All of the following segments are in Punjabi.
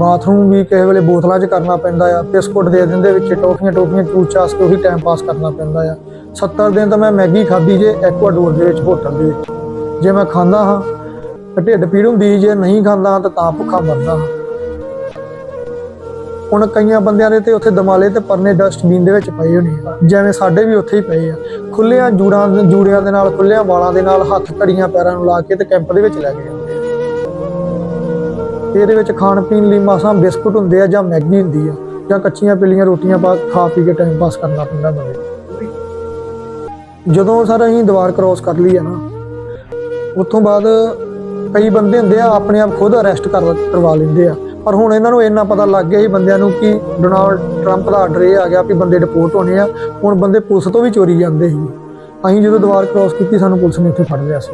ਬਾਥਰੂਮ ਵੀ ਕਿਸੇ ਵੇਲੇ ਬੋਤਲਾਂ 'ਚ ਕਰਨਾ ਪੈਂਦਾ ਆ, ਬਿਸਕੁਟ ਦੇ ਦਿੰਦੇ ਵਿੱਚ ਟੋਫੀਆਂ ਟੋਫੀਆਂ ਚੂਸ ਚਾਸ ਕੇ ਉਹੀ ਟਾਈਮ ਪਾਸ ਕਰਨਾ ਪੈਂਦਾ ਆ। 70 ਦਿਨ ਤਾਂ ਮੈਂ ਮੈਗੀ ਖਾਧੀ ਜੇ ਐਕਵਾਡੋਰ ਦੇ ਵਿੱਚ ਹੋਟਲ ਦੇ ਵਿੱਚ। ਜੇ ਮੈਂ ਖਾਂਦਾ ਹਾਂ ਤਾਂ ਢਿੱਡ ਪੀੜ ਹੁੰਦੀ, ਜੇ ਨਹੀਂ ਖਾਂਦਾ ਤਾਂ ਤਾਂ ਭੁੱਖਾ ਮਰਦਾ ਹਾਂ। ਹੁਣ ਕਈਆਂ ਬੰਦਿਆਂ ਦੇ ਤੇ ਉੱਥੇ ਦਮਾਲੇ ਤੇ ਪਰਨੇ ਡਸਟਬਿਨ ਦੇ ਵਿੱਚ ਪਏ ਹੋਣੇ ਆ। ਜਿਵੇਂ ਸਾਡੇ ਵੀ ਉੱਥੇ ਹੀ ਪਏ ਆ। ਖੁੱਲਿਆਂ ਜੂੜਾਂ ਜੂੜਿਆਂ ਦੇ ਨਾਲ ਖੁੱਲਿਆਂ ਵਾਲਾਂ ਦੇ ਨਾਲ ਹੱਥ ਘੜੀਆਂ ਪੈਰਾਂ ਨੂੰ ਲਾ ਕੇ ਤੇ ਕੈਂਪ ਦੇ ਵਿੱਚ ਲੈ ਗਏ ਤੇ ਇਹਦੇ ਵਿੱਚ ਖਾਣ ਪੀਣ ਲਈ ਮਾਸਾਂ ਬਿਸਕੁਟ ਹੁੰਦੇ ਆ ਜਾਂ ਮੈਗੀ ਹੁੰਦੀ ਆ, ਜਾਂ ਕੱਚੀਆਂ ਪੀਲੀਆਂ ਰੋਟੀਆਂ ਪਾ ਖਾ ਪੀ ਕੇ ਟਾਈਮ ਪਾਸ ਕਰਨਾ ਪੈਂਦਾ ਬੰਦੇ ਜਦੋਂ ਸਰ ਅਸੀਂ ਦੀਵਾਰ ਕ੍ਰੋਸ ਕਰ ਲਈ ਆ ਨਾ, ਉੱਥੋਂ ਬਾਅਦ ਕਈ ਬੰਦੇ ਹੁੰਦੇ ਆ ਆਪਣੇ ਆਪ ਖੁਦ ਅਰੈਸਟ ਕਰ ਕਰਵਾ ਲੈਂਦੇ ਆ। ਪਰ ਹੁਣ ਇਹਨਾਂ ਨੂੰ ਇੰਨਾ ਪਤਾ ਲੱਗ ਗਿਆ ਸੀ ਬੰਦਿਆਂ ਨੂੰ ਕਿ ਡੋਨਾਲਡ ਟਰੰਪ ਦਾ ਆਰਡਰ ਇਹ ਆ ਗਿਆ ਵੀ ਬੰਦੇ ਡਿਪੋਰਟ ਹੋਣੇ ਆ, ਹੁਣ ਬੰਦੇ ਪੁਲਿਸ ਤੋਂ ਵੀ ਚੋਰੀ ਜਾਂਦੇ ਸੀ। ਅਸੀਂ ਜਦੋਂ ਦੀਵਾਰ ਕ੍ਰੋਸ ਕੀਤੀ, ਸਾਨੂੰ ਪੁਲਿਸ ਨੇ ਇੱਥੇ ਫੜ ਲਿਆ ਸੀ।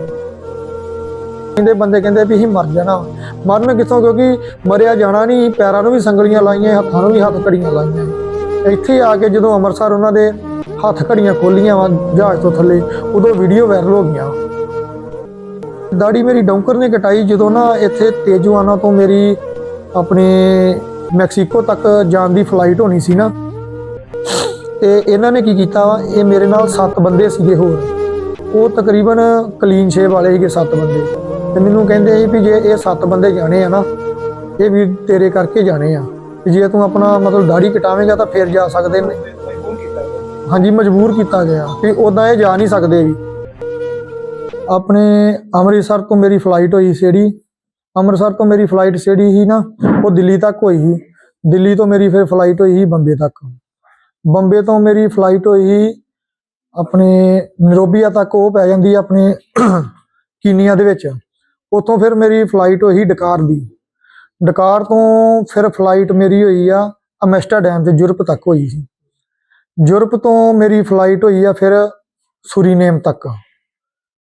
ਕਹਿੰਦੇ, ਬੰਦੇ ਕਹਿੰਦੇ ਵੀ ਅਸੀਂ ਮਰ ਜਾਣਾ। ਮਰਨ ਕਿੱਥੋਂ? ਕਿਉਂਕਿ ਮਰਿਆ ਜਾਣਾ ਨਹੀਂ, ਪੈਰਾਂ ਨੂੰ ਵੀ ਸੰਗਲੀਆਂ ਲਾਈਆਂ, ਹੱਥਾਂ ਨੂੰ ਵੀ ਹੱਥ ਘੜੀਆਂ ਲਾਈਆਂ। ਇੱਥੇ ਆ ਕੇ ਜਦੋਂ ਅੰਮ੍ਰਿਤਸਰ ਉਹਨਾਂ ਦੇ ਹੱਥ ਘੜੀਆਂ ਖੋਲੀਆਂ ਵਾ ਜਹਾਜ਼ ਤੋਂ ਥੱਲੇ, ਉਦੋਂ ਵੀਡੀਓ ਵਾਇਰਲ ਹੋ ਗਈਆਂ। ਦਾੜੀ ਮੇਰੀ ਡੌਂਕਰ ਨੇ ਕਟਾਈ, ਜਦੋਂ ਨਾ ਇੱਥੇ ਤੇਜਵਾਨਾ ਤੋਂ ਮੇਰੀ ਆਪਣੇ ਮੈਕਸੀਕੋ ਤੱਕ ਜਾਣ ਦੀ ਫਲਾਈਟ ਹੋਣੀ ਸੀ ਨਾ। ਤੇ ਇਹਨਾਂ ਨੇ ਕੀ ਕੀਤਾ ਵਾ? ਇਹ ਮੇਰੇ ਨਾਲ 7 ਬੰਦੇ ਸੀਗੇ ਹੋਰ। ਉਹ ਤਕਰੀਬਨ ਕਲੀਨ ਸ਼ੇਵ ਵਾਲੇ ਸੀਗੇ 7 ਬੰਦੇ। ਤੇ ਮੈਨੂੰ ਕਹਿੰਦੇ ਸੀ ਵੀ ਜੇ ਇਹ 7 ਬੰਦੇ ਜਾਣੇ ਆ ਨਾ, ਇਹ ਵੀ ਤੇਰੇ ਕਰਕੇ ਜਾਣੇ ਆ। ਤੇ ਜੇ ਤੂੰ ਆਪਣਾ ਮਤਲਬ ਦਾੜੀ ਕਟਾਵੇਂਗਾ ਤਾਂ ਫਿਰ ਜਾ ਸਕਦੇ ਨੇ। ਹਾਂਜੀ, ਮਜਬੂਰ ਕੀਤਾ ਗਿਆ। ਕਿ ਉਦਾਂ ਇਹ ਜਾ ਨਹੀਂ ਸਕਦੇ ਵੀ। ਆਪਣੇ ਅੰਮ੍ਰਿਤਸਰ ਤੋਂ ਮੇਰੀ ਫਲਾਈਟ ਹੋਈ ਸੀੜੀ ਅੰਮ੍ਰਿਤਸਰ ਤੋਂ ਮੇਰੀ ਫਲਾਈਟ ਸੀੜੀ ਸੀ ਨਾ, ਉਹ ਦਿੱਲੀ ਤੱਕ ਹੋਈ ਸੀ। ਦਿੱਲੀ ਤੋਂ ਮੇਰੀ ਫਿਰ ਫਲਾਈਟ ਹੋਈ ਸੀ ਬੰਬੇ ਤੱਕ। ਬੰਬੇ ਤੋਂ ਮੇਰੀ ਫਲਾਈਟ ਹੋਈ ਸੀ ਆਪਣੇ ਨਰੋਬੀਆ ਤੱਕ ਉਹ ਪੈ ਜਾਂਦੀ ਹੈ ਆਪਣੇ ਕੀਨੀਆ ਦੇ ਵਿੱਚ। ਉੱਥੋਂ ਫਿਰ ਮੇਰੀ ਫਲਾਈਟ ਹੋਈ ਡਕਾਰ ਦੀ। ਡਕਾਰ ਤੋਂ ਫਿਰ ਫਲਾਈਟ ਮੇਰੀ ਹੋਈ ਆ ਅਮੈਸਟਰਡੈਮ ਤੇ ਯੂਰਪ ਤੱਕ ਹੋਈ ਸੀ। ਯੂਰਪ ਤੋਂ ਮੇਰੀ ਫਲਾਈਟ ਹੋਈ ਆ ਫਿਰ ਸੁਰੀਨੇਮ ਤੱਕ।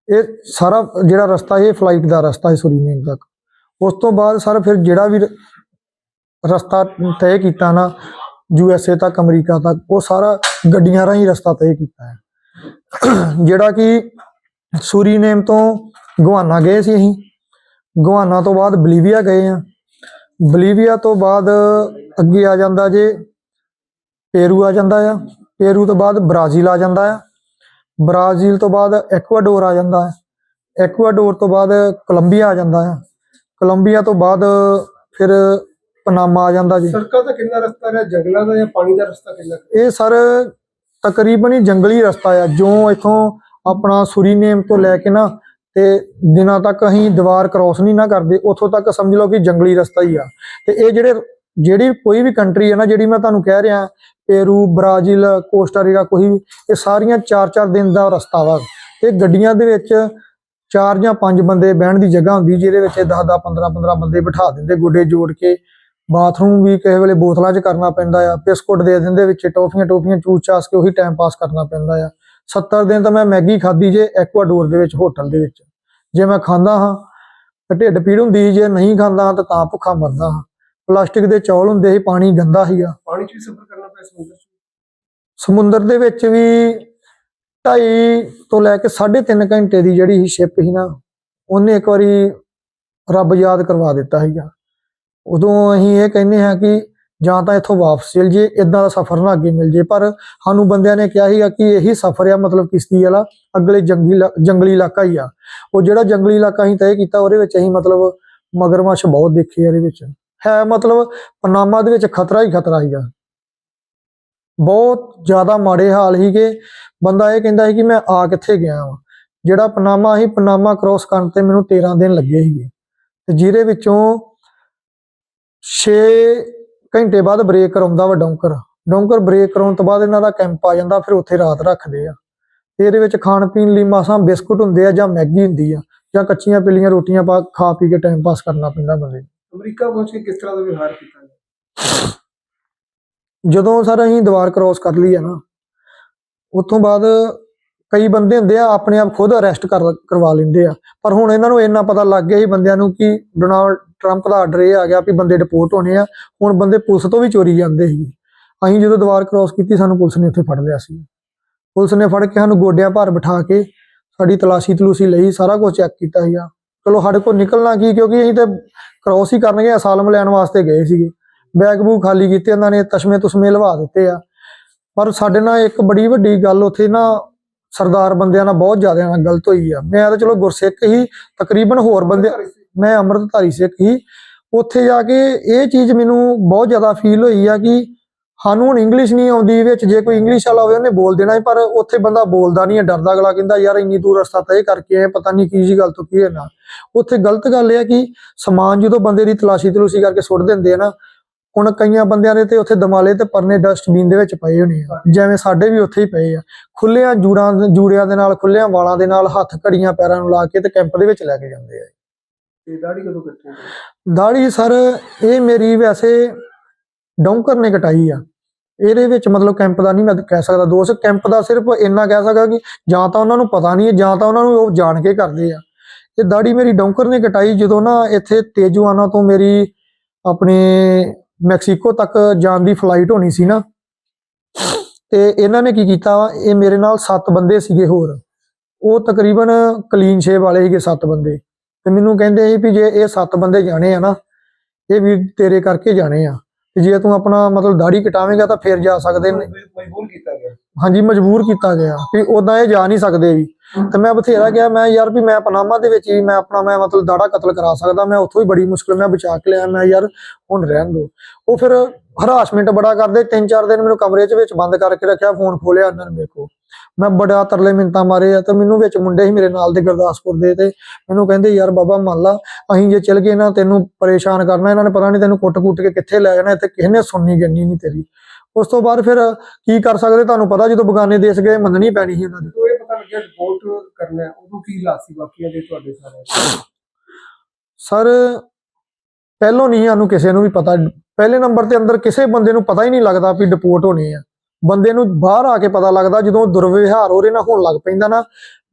ਇਹ ਸਾਰਾ ਜਿਹੜਾ ਰਸਤਾ ਇਹ ਫਲਾਈਟ ਦਾ ਰਸਤਾ ਹੈ ਸੁਰੀਨੇਮ ਤੱਕ। ਉਸ ਤੋਂ ਬਾਅਦ ਸਰ ਫਿਰ ਜਿਹੜਾ ਵੀ ਰਸਤਾ ਤੈਅ ਕੀਤਾ ਨਾ, ਯੂ ਐਸ ਏ ਤੱਕ, ਅਮਰੀਕਾ ਤੱਕ, ਉਹ ਸਾਰਾ ਗੱਡੀਆਂ ਰਾਹੀਂ ਰਸਤਾ ਤੈਅ ਕੀਤਾ ਹੈ। ਜਿਹੜਾ ਕਿ ਸੁਰੀਨੇਮ ਤੋਂ ਗਵਾਨਾ ਗਏ ਸੀ ਅਸੀਂ। ਗਵਾਨਾ ਤੋਂ ਬਾਅਦ ਬਲੀਵੀਆ ਗਏ ਆ ਬਲੀਵੀਆ ਤੋਂ ਬਾਅਦ ਅੱਗੇ ਆ ਜਾਂਦਾ ਜੇ ਪੇਰੂ ਆ ਜਾਂਦਾ ਆ। ਪੇਰੂ ਤੋਂ ਬਾਅਦ ਬ੍ਰਾਜ਼ੀਲ ਆ ਜਾਂਦਾ ਆ। ਬ੍ਰਾਜ਼ੀਲ ਤੋਂ ਬਾਅਦ ਐਕਵਾਡੋਰ ਆ ਜਾਂਦਾ ਹੈ ਐਕਵਾਡੋਰ ਤੋਂ ਬਾਅਦ ਕੋਲੰਬੀਆ ਆ ਜਾਂਦਾ ਹੈ ਕੋਲੰਬੀਆ ਤੋਂ ਬਾਅਦ ਫਿਰ ਪਨਾਮਾ ਆ ਜਾਂਦਾ ਜੀ। ਸੜਕਾਂ ਦਾ ਕਿੰਨਾ ਰਸਤਾ ਹੈ ਜੰਗਲਾਂ ਦਾ ਜਾਂ ਪਾਣੀ ਦਾ ਰਸਤਾ ਕਿੰਨਾ? ਇਹ ਸਰ ਤਕਰੀਬਨ ਹੀ ਜੰਗਲੀ ਰਸਤਾ ਆ। ਜੋ ਇਥੋਂ ਆਪਣਾ ਸੁਰੀਨੇਮ ਤੋਂ ਲੈ ਕੇ ਨਾ ਤੇ ਦਿਨਾਂ ਤੱਕ ਅਸੀਂ ਦੀਵਾਰ ਕ੍ਰੋਸ ਨਹੀਂ ਨਾ ਕਰਦੇ, ਉੱਥੋਂ ਤੱਕ ਸਮਝ ਲਓ ਕਿ ਜੰਗਲੀ ਰਸਤਾ ਹੀ ਆ। ਤੇ ਇਹ ਜਿਹੜੇ, ਜਿਹੜੀ ਕੋਈ ਵੀ ਕੰਟਰੀ ਹੈ ਨਾ, ਜਿਹੜੀ ਮੈਂ ਤੁਹਾਨੂੰ ਕਹਿ ਰਿਹਾ ਪੇਰੂ ਬ੍ਰਾਜ਼ੀਲ ਕੋਸਟਾਰੀਕਾ ਕੋਈ ਵੀ, ਇਹ ਸਾਰੀਆਂ 4-4 ਦਿਨ ਦਾ ਰਸਤਾ ਵਾ। ਤੇ ਗੱਡੀਆਂ ਦੇ ਵਿੱਚ ਚਾਰ ਜਾਂ ਪੰਜ ਬੰਦੇ ਬਹਿਣ ਦੀ ਜਗ੍ਹਾ ਹੁੰਦੀ, ਜਿਹਦੇ ਵਿੱਚ 10-10 15-15 ਬੰਦੇ ਬਿਠਾ ਦਿੰਦੇ, ਗੋਡੇ ਜੋੜ ਕੇ ਬਾਥਰੂਮ ਵੀ ਕਿਸੇ ਵੇਲੇ ਬੋਤਲਾਂ 'ਚ ਕਰਨਾ ਪੈਂਦਾ ਆ ਬਿਸਕੁਟ ਦੇ ਦਿੰਦੇ ਵਿੱਚ ਟੋਫੀਆਂ ਟੋਫੀਆਂ ਚੂਸ ਚਾਸ ਕੇ ਉਹੀ ਟਾਈਮ ਪਾਸ ਕਰਨਾ ਪੈਂਦਾ ਆ। 70 ਦਿਨ ਤਾਂ ਮੈਂ ਮੈਗੀ ਖਾਧੀ ਜੇ ਐਕਵਾਡੋਰ ਦੇ ਵਿੱਚ ਹੋਟਲ ਦੇ ਵਿੱਚ। ਜੇ ਮੈਂ ਖਾਂਦਾ ਹਾਂ ਤਾਂ ਢਿੱਡ ਪੀੜ ਹੁੰਦੀ ਜੇ ਨਹੀਂ ਖਾਂਦਾ ਹਾਂ ਤਾਂ ਤਾਂ ਭੁੱਖਾ ਮਰਦਾ ਹਾਂ। ਪਲਾਸਟਿਕ ਦੇ ਚੌਲ ਹੁੰਦੇ ਸੀ ਪਾਣੀ ਗੰਦਾ ਸੀਗਾ। ਪਾਣੀ 'ਚ ਵੀ ਸਫ਼ਰ ਕਰਨਾ ਪਿਆ ਸਮੁੰਦਰ 'ਚ? ਸਮੁੰਦਰ ਦੇ ਵਿੱਚ ਵੀ 2.5 ਤੋਂ ਲੈ ਕੇ 3.5 ਘੰਟੇ ਦੀ ਜਿਹੜੀ ਸ਼ਿਪ ਸੀ ਨਾ ਉਹਨੇ ਇੱਕ ਵਾਰੀ ਰੱਬ ਯਾਦ ਕਰਵਾ ਦਿੱਤਾ ਸੀਗਾ। ਉਦੋਂ ਅਸੀਂ ਇਹ ਕਹਿੰਦੇ ਹਾਂ ਕਿ ਜਾਂ ਤਾਂ ਇੱਥੋਂ ਵਾਪਸ ਚਲ ਜੇ ਇਦਾਂ ਦਾ ਸਫ਼ਰ ਨਾ ਅੱਗੇ ਮਿਲ ਜੇ ਪਰ ਸਾਨੂੰ ਬੰਦਿਆਂ ਨੇ ਕਿਹਾ ਸੀਗਾ ਕਿ ਇਹੀ ਸਫ਼ਰ ਆ, ਮਤਲਬ ਕਿਸ਼ਤੀ ਵਾਲਾ, ਅਗਲੇ ਜੰਗਲੀ ਇਲਾ- ਜੰਗਲੀ ਇਲਾਕਾ ਹੀ ਆ। ਉਹ ਜਿਹੜਾ ਜੰਗਲੀ ਇਲਾਕਾ ਅਸੀਂ ਤੈਅ ਕੀਤਾ, ਉਹਦੇ ਵਿੱਚ ਅਸੀਂ ਮਤਲਬ ਮਗਰਮੱਛ ਬਹੁਤ ਦੇਖੇ ਆ ਇਹਦੇ ਵਿੱਚ। ਹੈ ਮਤਲਬ ਪਨਾਮਾ ਦੇ ਵਿੱਚ ਖਤਰਾ ਹੀ ਖਤਰਾ ਸੀਗਾ। ਬਹੁਤ ਜ਼ਿਆਦਾ ਮਾੜੇ ਹਾਲ ਸੀਗੇ। ਬੰਦਾ ਇਹ ਕਹਿੰਦਾ ਸੀ ਕਿ ਮੈਂ ਆ ਕਿੱਥੇ ਗਿਆ ਵਾਂ? ਜਿਹੜਾ ਪਨਾਮਾ ਸੀ, ਪਨਾਮਾ ਕ੍ਰੋਸ ਕਰਨ ਤੇ ਮੈਨੂੰ 13 ਦਿਨ ਲੱਗੇ ਸੀਗੇ। ਤੇ ਜਿਹਦੇ ਵਿੱਚੋਂ 6 ਘੰਟੇ ਬਾਅਦ ਬ੍ਰੇਕ ਕਰਾਉਂਦਾ ਵਾ ਡੌਂਕਰ। ਡੌਂਕਰ ਬ੍ਰੇਕ ਕਰਾਉਣ ਤੋਂ ਬਾਅਦ ਇਹਨਾਂ ਦਾ ਕੈਂਪ ਆ ਜਾਂਦਾ ਫਿਰ ਉੱਥੇ ਰਾਤ ਰੱਖਦੇ ਆ। ਇਹਦੇ ਵਿੱਚ ਖਾਣ ਪੀਣ ਲਈ ਮਾਸਾਂ ਬਿਸਕੁਟ ਹੁੰਦੇ ਆ ਜਾਂ ਮੈਗੀ ਹੁੰਦੀ ਆ ਜਾਂ ਕੱਚੀਆਂ ਪੀਲੀਆਂ ਰੋਟੀਆਂ ਪਾ ਖਾ ਪੀ ਕੇ ਟਾਈਮ ਪਾਸ ਕਰਨਾ ਪੈਂਦਾ ਬੰਦੇ ਨੂੰ। ਅਮਰੀਕਾ ਪਹੁੰਚ ਕੇ ਕਿਸ ਤਰ੍ਹਾਂ ਦਾ ਵਿਵਹਾਰ ਕੀਤਾ? ਜਦੋਂ ਸਰ ਅਸੀਂ ਦੀਵਾਰ ਕ੍ਰੋਸ ਕਰ ਲਈ ਆ ਨਾ ਉੱਥੋਂ ਬਾਅਦ ਕਈ ਬੰਦੇ ਹੁੰਦੇ ਆ ਆਪਣੇ ਆਪ ਖੁਦ ਅਰੈਸਟ ਕਰ ਕਰਵਾ ਲੈਂਦੇ ਆ। ਪਰ ਹੁਣ ਇਹਨਾਂ ਨੂੰ ਇੰਨਾ ਪਤਾ ਲੱਗ ਗਿਆ ਸੀ ਬੰਦਿਆਂ ਨੂੰ ਕਿ ਡੋਨਾਲਡ ਟਰੰਪ ਦਾ ਆਰਡਰ ਇਹ ਆ ਗਿਆ ਵੀ ਬੰਦੇ ਡਿਪੋਰਟ ਹੋਣੇ ਆ। ਹੁਣ ਬੰਦੇ ਪੁਲਿਸ ਤੋਂ ਵੀ ਚੋਰੀ ਜਾਂਦੇ ਸੀ ਅਸੀਂ ਜਦੋਂ ਦੀਵਾਰ ਕ੍ਰੋਸ ਕੀਤੀ, ਸਾਨੂੰ ਪੁਲਿਸ ਨੇ ਉੱਥੇ ਫੜ ਲਿਆ ਸੀ। ਪੁਲਿਸ ਨੇ ਫੜ ਕੇ ਸਾਨੂੰ ਗੋਡਿਆਂ ਭਾਰ ਬਿਠਾ ਕੇ ਸਾਡੀ ਤਲਾਸ਼ੀ ਤਲੂਸੀ ਲਈ, ਸਾਰਾ ਕੁਝ ਚੈੱਕ ਕੀਤਾ ਸੀਗਾ। ਚਲੋ ਸਾਡੇ ਕੋਲ ਨਿਕਲਣਾ ਕੀ, ਕਿਉਂਕਿ ਅਸੀਂ ਤੇ ਕ੍ਰੋਸ ਹੀ ਕਰਨਗੇ ਅਸਾਲਮ ਲੈਣ ਵਾਸਤੇ ਗਏ ਸੀਗੇ। ਬੈਗ ਬੂਗ ਖਾਲੀ ਕੀਤੇ ਉਹਨਾਂ ਨੇ ਤਸ਼ਮੇ ਤੁਸਮੇ ਲਵਾ ਦਿੱਤੇ ਆ। ਪਰ ਸਾਡੇ ਨਾਲ ਇੱਕ ਬੜੀ ਵੱਡੀ ਗੱਲ, ਉੱਥੇ ਨਾ ਸਰਦਾਰ ਬੰਦਿਆਂ ਨਾਲ ਬਹੁਤ ਜ਼ਿਆਦਾ ਨਾਲ ਗਲਤ ਹੋਈ ਆ। ਮੈਂ ਤਾਂ ਚਲੋ ਗੁਰਸਿੱਖ ਹੀ, ਤਕਰੀਬਨ ਹੋਰ ਬੰਦੇ ਮੈਂ ਅੰਮ੍ਰਿਤਧਾਰੀ ਸਿੱਖ ਹੀ ਉੱਥੇ ਜਾ ਕੇ ਇਹ ਚੀਜ਼ ਮੈਨੂੰ ਬਹੁਤ ਜ਼ਿਆਦਾ ਫੀਲ ਹੋਈ ਆ ਕਿ ਸਾਨੂੰ ਹੁਣ ਇੰਗਲਿਸ਼ ਨਹੀਂ ਆਉਂਦੀ ਵਿੱਚ, ਜੇ ਕੋਈ ਇੰਗਲਿਸ਼ ਵਾਲਾ ਹੋਵੇ ਉਹਨੇ ਬੋਲ ਦੇਣਾ ਪਰ ਉੱਥੇ ਬੰਦਾ ਬੋਲਦਾ ਨਹੀਂ ਹੈ, ਡਰਦਾ ਅਗਲਾ ਕਹਿੰਦਾ, ਯਾਰ ਇੰਨੀ ਦੂਰ ਰਸਤਾ ਤੈਅ ਕਰਕੇ ਆਏ, ਪਤਾ ਨਹੀਂ ਕੀ ਜੀ ਗੱਲ ਤੋਂ ਕੀ ਹੈ ਨਾ ਉੱਥੇ ਗਲਤ ਗੱਲ ਇਹ ਹੈ ਕਿ ਸਮਾਨ ਜਦੋਂ ਬੰਦੇ ਦੀ ਤਲਾਸ਼ੀ ਤਲੂਸ਼ੀ ਕਰਕੇ ਸੁੱਟ ਦਿੰਦੇ ਆ ਨਾ, ਹੁਣ ਕਈਆਂ ਬੰਦਿਆਂ ਦੇ ਤੇ ਉੱਥੇ ਦਮਾਲੇ ਤੇ ਪਰਨੇ ਡਸਟਬਿਨ ਦੇ ਵਿੱਚ ਪਏ ਹੋਣੇ ਆ, ਜਿਵੇਂ ਸਾਡੇ ਵੀ ਉੱਥੇ ਹੀ ਪਏ ਆ। ਖੁੱਲਿਆਂ ਜੂੜਾਂ, ਜੂੜਿਆਂ ਦੇ ਨਾਲ ਖੁੱਲਿਆਂ ਵਾਲਾਂ ਦੇ ਨਾਲ ਹੱਥ ਘੜੀਆਂ ਪੈਰਾਂ ਨੂੰ ਲਾ ਕੇ ਤੇ ਕੈਂਪ ਦੇ ਵਿੱਚ ਲੈ ਕੇ ਜਾਂਦੇ ਆ। ਤੇ ਦਾੜੀ ਕਦੋਂ ਕੱਟਣੀ ਦਾੜੀ ਸਰ, ਇਹ ਮੇਰੀ ਵੈਸੇ ਡੌਂਕਰ ਨੇ ਕਟਾਈ ਆ। ਇਹਦੇ ਵਿੱਚ ਮਤਲਬ ਕੈਂਪ ਦਾ ਨਹੀਂ ਮੈਂ ਕਹਿ ਸਕਦਾ ਦੋਸਤ ਕੈਂਪ ਦਾ ਸਿਰਫ ਇੰਨਾ ਕਹਿ ਸਕਦਾ ਕਿ ਜਾਂ ਤਾਂ ਉਹਨਾਂ ਨੂੰ ਪਤਾ ਨਹੀਂ ਹੈ ਜਾਂ ਤਾਂ ਉਹਨਾਂ ਨੂੰ ਉਹ ਜਾਣ ਕੇ ਕਰਦੇ ਆ। ਇਹ ਦਾੜੀ ਮੇਰੀ ਡੌਂਕਰ ਨੇ ਕਟਾਈ ਜਦੋਂ ਨਾ ਇੱਥੇ ਤੇਜੂਆਨਾ ਤੋਂ ਮੇਰੀ ਆਪਣੇ ਮੈਕਸੀਕੋ ਤੱਕ ਜਾਣ ਦੀ ਫਲਾਈਟ ਹੋਣੀ ਸੀ ਨਾ। ਤੇ ਇਹਨਾਂ ਨੇ ਕੀ ਕੀਤਾ ਇਹ ਮੇਰੇ ਨਾਲ 7 ਬੰਦੇ ਸੀਗੇ ਹੋਰ। ਉਹ ਤਕਰੀਬਨ ਕਲੀਨ ਸ਼ੇਪ ਵਾਲੇ ਸੀਗੇ 7 ਬੰਦੇ। ਤੇ ਮੈਨੂੰ ਕਹਿੰਦੇ ਸੀ ਵੀ ਜੇ ਇਹ 7 ਬੰਦੇ ਜਾਣੇ ਆ ਨਾ ਇਹ ਵੀ ਤੇਰੇ ਕਰਕੇ ਜਾਣੇ ਆ। ਤੇ ਜੇ ਤੂੰ ਆਪਣਾ ਮਤਲਬ ਦਾੜੀ ਕਟਾਵੇਂਗਾ ਤਾਂ ਫਿਰ ਜਾ ਸਕਦੇ ਨੇ। ਮਜਬੂਰ ਕੀਤਾ ਗਿਆ। ਹਾਂਜੀ ਮਜਬੂਰ ਕੀਤਾ ਗਿਆ। ਵੀ ਉਦਾਂ ਇਹ ਜਾ ਨਹੀਂ ਸਕਦੇ ਵੀ। ਤੇ ਮੈਂ ਬਥੇਰਾ ਗਿਆ ਮੈਂ ਯਾਰ ਵੀ ਮੈਂ ਪਨਾਮਾ ਦੇ ਵਿੱਚ ਹੀ ਮੈਂ ਆਪਣਾ ਮੈਂ ਮਤਲਬ ਦਾੜਾ ਕਤਲ ਕਰਾ ਸਕਦਾ ਮੈਂ ਉੱਥੋਂ ਹੀ ਬੜੀ ਮੁਸ਼ਕਲ ਮੈਂ ਬਚਾ ਕੇ ਲਿਆ। ਮੈਂ ਯਾਰ ਹੁਣ ਰਹਿਣ ਦੋ। ਉਹ ਫਿਰ ਹਰਾਸਮੈਂਟ ਬੜਾ ਕਰਦੇ ਤਿੰਨ ਚਾਰ ਦਿਨ ਮੈਨੂੰ ਕਮਰੇ 'ਚ ਵਿੱਚ ਬੰਦ ਕਰਕੇ ਰੱਖਿਆ ਫੋਨ ਖੋਲਿਆ ਉਹਨਾਂ ਨੇ ਮੇਰੇ ਕੋਲ। ਮੈਂ ਬੜਾ ਤਰਲੇ ਮਿੰਤਾਂ ਮਾਰੇ ਆ ਤੇ ਮੈਨੂੰ ਵਿੱਚ ਮੁੰਡੇ ਸੀ ਮੇਰੇ ਨਾਲ ਦੇ ਗੁਰਦਾਸਪੁਰ ਦੇ ਤੇ ਮੈਨੂੰ ਕਹਿੰਦੇ ਯਾਰ ਬਾਬਾ ਮੰਨ ਲਾ ਅਸੀਂ ਜੇ ਚਲ ਗਏ ਨਾ ਤੈਨੂੰ ਪਰੇਸ਼ਾਨ ਕਰਨਾ ਇਹਨਾਂ ਨੇ ਪਤਾ ਨਹੀਂ ਤੈਨੂੰ ਕੁੱਟ-ਕੁੱਟ ਕੇ ਕਿੱਥੇ ਲੈ ਜਾਣਾ ਤੇ ਕਿਸੇ ਨੇ ਸੁਣਨੀ ਗੰਨੀ ਨਹੀਂ ਤੇਰੀ। ਉਸ ਤੋਂ ਬਾਅਦ ਫਿਰ ਕੀ ਕਰ ਸਕਦੇ ਤੁਹਾਨੂੰ ਪਤਾ ਜਦੋਂ ਬਗਾਨੇ ਦੇਸ਼ ਗਏ ਮੰਨਣੀ ਪੈਣੀ ਸੀ ਇਹਨਾਂ ਦੀ ਇਹ ਪਤਾ ਲੱਗਿਆ ਰਿਪੋਰਟ ਕਰਨਾ ਹੈ, ਉਦੋਂ ਕੀ ਹਾਲਾਤ ਸੀ ਬਾਕੀਆਂ ਦੇ ਤੁਹਾਡੇ ਸਾਰੇ? ਸਰ ਪਹਿਲੋਂ ਨਹੀਂ ਸਾਨੂੰ ਕਿਸੇ ਨੂੰ ਵੀ ਪਤਾ, ਪਹਿਲੇ ਨੰਬਰ ਤੇ ਅੰਦਰ ਕਿਸੇ ਬੰਦੇ ਨੂੰ ਪਤਾ ਹੀ ਨਹੀਂ ਲੱਗਦਾ ਵੀ ਡਿਪੋਰਟ ਹੋਣੀ ਆ। ਬੰਦੇ ਨੂੰ ਬਾਹਰ ਆ ਕੇ ਪਤਾ ਲੱਗਦਾ ਜਦੋਂ ਦੁਰਵਿਵਹਾਰ ਉਹਦੇ ਨਾਲ ਹੋਣ ਲੱਗ ਪੈਂਦਾ ਨਾ,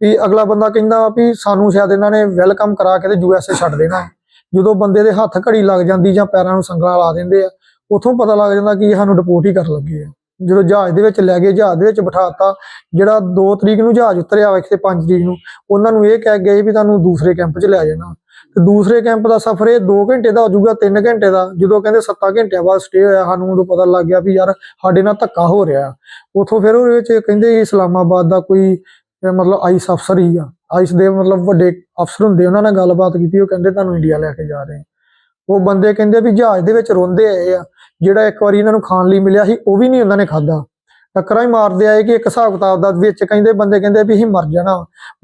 ਵੀ ਅਗਲਾ ਬੰਦਾ ਕਹਿੰਦਾ ਵੀ ਸਾਨੂੰ ਸ਼ਾਇਦ ਇਹਨਾਂ ਨੇ ਵੈਲਕਮ ਕਰਾ ਕੇ ਤੇ ਯੂਐਸਏ ਛੱਡ ਦੇਣਾ। ਜਦੋਂ ਬੰਦੇ ਦੇ ਹੱਥ ਘੜੀ ਲੱਗ ਜਾਂਦੀ ਜਾਂ ਪੈਰਾਂ ਨੂੰ ਸੰਗਲਾਂ ਲਾ ਦਿੰਦੇ ਆ, ਉਥੋਂ ਪਤਾ ਲੱਗ ਜਾਂਦਾ ਕਿ ਇਹ ਸਾਨੂੰ ਡਿਪੋਰਟ ਹੀ ਕਰਨ ਲੱਗੇ ਆ। ਜਦੋਂ ਜਹਾਜ਼ ਦੇ ਵਿੱਚ ਲੈ ਗਏ, ਜਹਾਜ਼ ਦੇ ਵਿੱਚ ਬਿਠਾਤਾ, ਜਿਹੜਾ 2 ਤਰੀਕ ਨੂੰ ਜਹਾਜ਼ ਉਤਰਿਆ ਵਾ ਤੇ 5 ਤਰੀਕ ਨੂੰ, ਉਹਨਾਂ ਨੂੰ ਇਹ ਕਹਿ ਗਏ ਵੀ ਤੁਹਾਨੂੰ ਦੂਸਰੇ ਕੈਂਪ 'ਚ ਲੈ ਜਾਣਾ। ਤੇ ਦੂਸਰੇ ਕੈਂਪ ਦਾ ਸਫ਼ਰ ਇਹ 2 ਘੰਟੇ ਦਾ ਹੋ ਜਾਊਗਾ 3 ਘੰਟੇ ਦਾ। ਜਦੋਂ ਕਹਿੰਦੇ 7 ਘੰਟਿਆਂ ਬਾਅਦ ਸਟੇ ਹੋਇਆ, ਸਾਨੂੰ ਉਦੋਂ ਪਤਾ ਲੱਗ ਗਿਆ ਵੀ ਯਾਰ ਸਾਡੇ ਨਾਲ ਧੱਕਾ ਹੋ ਰਿਹਾ। ਉਥੋਂ ਫਿਰ ਉਹਦੇ ਵਿੱਚ ਕਹਿੰਦੇ ਇਸਲਾਮਾਬਾਦ ਦਾ ਕੋਈ ਮਤਲਬ ਆਈਸ ਅਫਸਰ ਹੀ ਆ। ਆਈਸ ਦੇ ਮਤਲਬ ਵੱਡੇ ਅਫਸਰ ਹੁੰਦੇ, ਉਹਨਾਂ ਨਾਲ ਗੱਲਬਾਤ ਕੀਤੀ, ਉਹ ਕਹਿੰਦੇ ਤੁਹਾਨੂੰ ਇੰਡੀਆ ਲੈ ਕੇ ਜਾ ਰਹੇ ਉਹ ਬੰਦੇ ਕਹਿੰਦੇ ਵੀ ਜਹਾਜ਼ ਦੇ ਵਿੱਚ ਰੋਂਦੇ ਆਏ ਆ। ਜਿਹੜਾ ਇੱਕ ਵਾਰੀ ਇਹਨਾਂ ਨੂੰ ਖਾਣ ਲਈ ਮਿਲਿਆ ਸੀ, ਉਹ ਵੀ ਨਹੀਂ ਉਹਨਾਂ ਨੇ ਖਾਦਾ ਟੱਕਰਾਂ ਹੀ ਮਾਰਦੇ ਆਏ ਕਿ ਇੱਕ ਹਿਸਾਬ ਕਿਤਾਬ ਦਾ ਵਿੱਚ ਕਹਿੰਦੇ ਬੰਦੇ ਕਹਿੰਦੇ ਵੀ ਅਸੀਂ ਮਰ ਜਾਣਾ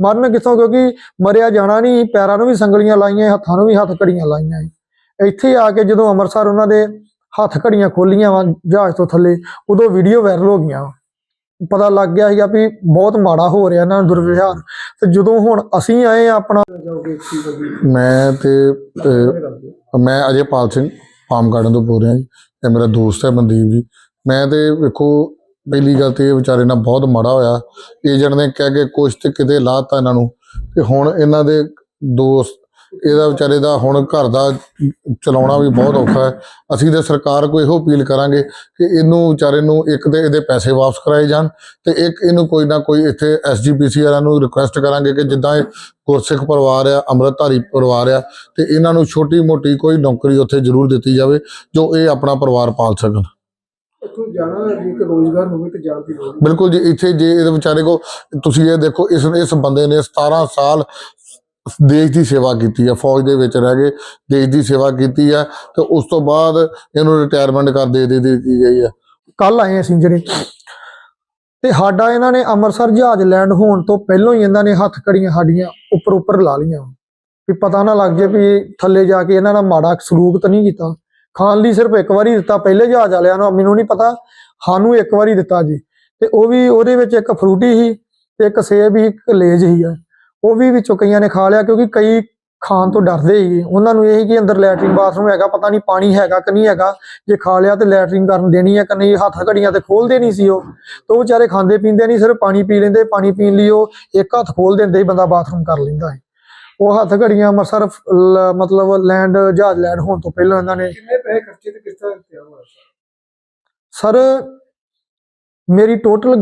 ਮਰਨ ਕਿੱਥੋਂ? ਕਿਉਂਕਿ ਮਰਿਆ ਜਾਣਾ ਨਹੀਂ ਪੈਰਾਂ ਨੂੰ ਵੀ ਸੰਗਲੀਆਂ ਲਾਈਆਂ, ਹੱਥਾਂ ਨੂੰ ਵੀ ਹੱਥ ਘੜੀਆਂ ਲਾਈਆਂ ਇੱਥੇ ਆ ਕੇ ਜਦੋਂ ਅੰਮ੍ਰਿਤਸਰ ਉਹਨਾਂ ਦੇ ਹੱਥ ਘੜੀਆਂ ਖੋਲੀਆਂ ਵਾ ਜਹਾਜ਼ ਤੋਂ ਥੱਲੇ, ਉਦੋਂ ਵੀਡੀਓ ਵਾਇਰਲ ਹੋ ਗਈਆਂ ਪਤਾ ਲੱਗ ਗਿਆ ਸੀਗਾ ਵੀ ਬਹੁਤ ਮਾੜਾ ਹੋ ਰਿਹਾ ਇਹਨਾਂ ਨਾਲ ਦੁਰਵਿਵਹਾਰ। ਤੇ ਜਦੋਂ ਹੁਣ ਅਸੀਂ ਆਏ ਆ ਆਪਣਾ ਮੈਂ ਤੇ ਮੈਂ ਅਜੇ ਪਾਲ ਸਿੰਘ ਪਾਮ ਗਾਰਡਨ ਤੋਂ ਬੋਲ ਰਿਹਾ ਜੀ ਇਹ ਮੇਰਾ ਦੋਸਤ ਹੈ ਮਨਦੀਪ ਜੀ। ਮੈਂ ਤੇ ਵੇਖੋ ਪਹਿਲੀ ਗੱਲ ਤੇ ਇਹ ਵਿਚਾਰੇ ਨਾਲ ਬਹੁਤ ਮਾੜਾ ਹੋਇਆ। ਏਜੰਟ ਨੇ ਕਹਿ ਕੇ ਕੁਛ ਤੇ ਕਿਤੇ ਲਾਤਾ ਇਹਨਾਂ ਨੂੰ। ਤੇ ਹੁਣ ਇਹਨਾਂ ਦੇ ਦੋਸਤ, ਇਹਦਾ ਵਿਚਾਰੇ ਦਾ ਹੁਣ ਘਰ ਦਾ ਚਲਾਉਣਾ ਵੀ ਬਹੁਤ ਔਖਾ ਹੈ। ਅਸੀਂ ਤੇ ਸਰਕਾਰ ਕੋਲ ਇਹੋ ਅਪੀਲ ਕਰਾਂਗੇ ਕਿ ਇਹਨੂੰ ਵਿਚਾਰੇ ਨੂੰ ਇੱਕ ਤੇ ਇਹਦੇ ਪੈਸੇ ਵਾਪਸ ਕਰਾਏ ਜਾਣ ਤੇ ਇੱਕ ਇਹਨੂੰ ਕੋਈ ਨਾ ਕੋਈ ਇੱਥੇ ਐਸਜੀਪੀਸੀ ਵਾਲਿਆਂ ਨੂੰ ਰਿਕੁਐਸਟ ਕਰਾਂਗੇ ਕਿ ਜਿੱਦਾਂ ਇਹ ਗੁਰਸਿੱਖ ਪਰਿਵਾਰ ਆ, ਅੰਮ੍ਰਿਤਧਾਰੀ ਪਰਿਵਾਰ ਆ, ਤੇ ਇਹਨਾਂ ਨੂੰ ਛੋਟੀ ਮੋਟੀ ਕੋਈ ਨੌਕਰੀ ਉੱਥੇ ਜ਼ਰੂਰ ਦਿੱਤੀ ਜਾਵੇ ਜੋ ਇਹ ਆਪਣਾ ਪਰਿਵਾਰ ਪਾਲ ਸਕਣ। ਇੱਥੋਂ ਜਾਣਾ ਜੇ ਕਿ ਰੋਜ਼ਗਾਰ ਹੋਵੇ ਤੇ ਜਾਣ ਦੀ ਲੋੜ ਨਹੀਂ। ਬਿਲਕੁਲ ਜੀ ਇੱਥੇ ਜੇ ਇਹਦੇ ਵਿਚਾਰੇ ਕੋ ਤੁਸੀਂ ਇਹ ਦੇਖੋ ਇਸ ਇਸ ਬੰਦੇ ਨੇ 17 ਸਾਲ ਦੇਸ਼ ਦੀ ਸੇਵਾ ਕੀਤੀ ਹੈ ਫੌਜ ਦੇ ਵਿੱਚ ਰਹਿ ਕੇ ਦੇਸ਼ ਦੀ ਸੇਵਾ ਕੀਤੀ ਹੈ ਤੇ ਉਸ ਤੋਂ ਬਾਅਦ ਇਹਨੂੰ ਰਿਟਾਇਰਮੈਂਟ ਕਰ ਦੇ ਦੇ ਦਿੱਤੀ ਗਈ ਹੈ। ਕੱਲ ਆਏ ਅਸੀਂ ਜਿਹੜੇ ਤੇ ਸਾਡਾ ਇਹਨਾਂ ਨੇ ਅੰਮ੍ਰਿਤਸਰ ਜਹਾਜ਼ ਲੈਂਡ ਹੋਣ ਤੋਂ ਪਹਿਲਾਂ ਹੀ ਇਹਨਾਂ ਨੇ ਹੱਥ ਕੜੀਆਂ ਸਾਡੀਆਂ ਉੱਪਰ ਉੱਪਰ ਲਾ ਲੀਆਂ ਵੀ ਪਤਾ ਨਾ ਲੱਗ ਜੇ ਵੀ ਥੱਲੇ ਜਾ ਕੇ ਇਹਨਾਂ ਦਾ ਮਾੜਾ ਸਲੂਕ ਤਾਂ ਨਹੀਂ ਕੀਤਾ। ਖਾਣ ਲਈ ਸਿਰਫ ਇੱਕ ਵਾਰੀ ਦਿੱਤਾ, ਪਹਿਲੇ ਜਹਾਜ਼ ਵਾਲਿਆਂ ਨੂੰ, ਮੈਨੂੰ ਨਹੀਂ ਪਤਾ, ਸਾਨੂੰ ਇੱਕ ਵਾਰੀ ਦਿੱਤਾ ਜੀ। ਤੇ ਉਹ ਵੀ ਉਹਦੇ ਵਿੱਚ ਇੱਕ ਫਰੂਟੀ ਸੀ ਤੇ ਇੱਕ ਸੇਬ ਹੀ ਇੱਕ ਲੇਜ ਸੀ। ਆ ਉਹ ਵੀ ਵਿੱਚੋਂ ਕਈਆਂ ਨੇ ਖਾ ਲਿਆ ਕਿਉਂਕਿ ਕਈ ਖਾਣ ਤੋਂ ਡਰਦੇ ਸੀ ਉਹਨਾਂ ਨੂੰ ਇਹ ਸੀ ਕਿ ਅੰਦਰ ਲੈਟਰਿਨ ਬਾਥਰੂਮ ਹੈਗਾ, ਪਤਾ ਨਹੀਂ ਪਾਣੀ ਹੈਗਾ ਕਿ ਨਹੀਂ ਹੈਗਾ। ਜੇ ਖਾ ਲਿਆ ਤੇ ਲੈਟਰਿੰਗ ਕਰਨ ਦੇਣੀ ਹੈ ਕਿ ਨਹੀਂ, ਹੱਥ ਘੜੀਆਂ ਤੇ ਖੋਲਦੇ ਨਹੀਂ ਸੀ ਉਹ। ਤੇ ਉਹ ਵਿਚਾਰੇ ਖਾਂਦੇ ਪੀਂਦੇ ਨਹੀਂ, ਸਿਰਫ ਪਾਣੀ ਪੀ ਲੈਂਦੇ, ਪਾਣੀ ਪੀਣ ਲਈ ਉਹ ਇੱਕ ਹੱਥ ਖੋਲ ਦਿੰਦੇ ਹੀ ਬੰਦਾ ਬਾਥਰੂਮ ਕਰ ਲੈਂਦਾ ਹੈ ਉਹ ਹੱਥ ਘੜੀਆਂ ਅੰਮ੍ਰਿਤਸਰ ਮਤਲਬ ਲੈਂਡ ਜਹਾਜ਼ ਲੈਂਡ ਹੋਣ ਤੋਂ ਪਹਿਲਾਂ ਇਹਨਾਂ ਨੇ ਕਿੰਨੇ ਪੈਸੇ ਖਰਚੇ ਤੇ ਕਿਸ ਤਰ੍ਹਾਂ ਦਿੱਤੇ ਹੋਇਆ ਸਰ ਮੇਰੀ ਟੋਟਲ